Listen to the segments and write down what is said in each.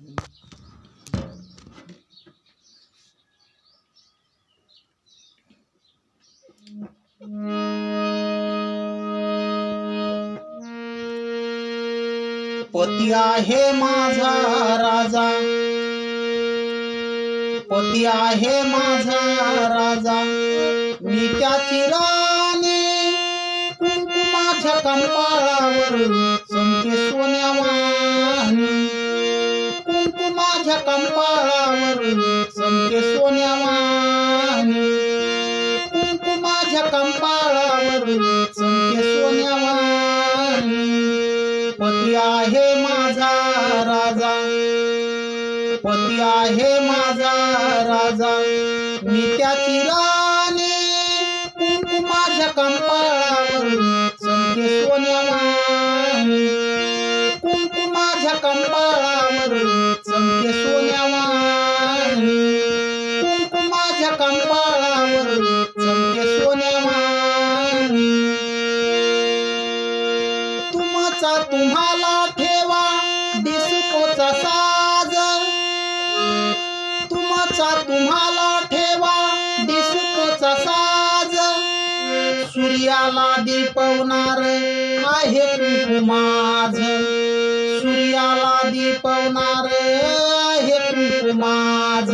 पती आहे माझा राजा. पती आहे माझा राजा. मी त्याची राणी कुंकुमाच्या कंपाळावर माझ्या कंपाळावर चमके सोन्या वाणी. कुंकुमाच्या कंपाळावर चमके सोन्यावाणी पती आहे माझा राजा. पती आहे माझा राजा. मी त्याची राणी कुंकुमाच्या चमके सोन्या तुमचा तुम्हाला ठेवा डिस्कोचा साज. तुमचा तुम्हाला ठेवा डिस्कोचा साज. सूर्याला दीपवणार आहे कुंकुमाज सूर्याला दीपवणार आहे कुंकुमाज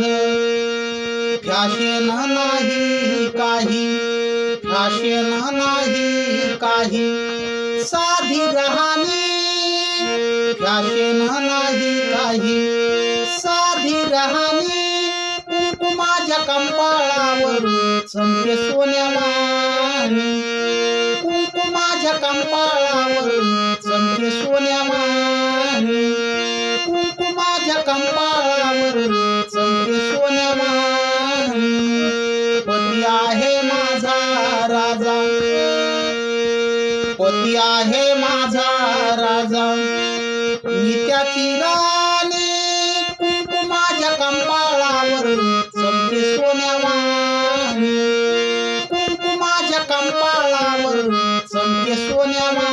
फॅशन नाही काही फॅशन नाही काही. साधी राहणी फॅशन नाही काही. साधी राहणी कुंकुमाच्या कंपाळावर चमके सोन्या कुंकुमाच्या कंपाळावर चमके सोन्या कुंकुमाच्या कंपाळावर चमके पती आहे माझा राजा. मी त्याची राणी. माझ्या कंपाळावर संपली सोन्यावा कुंकू माझ्या कंपाळावर संपली सोन्यावा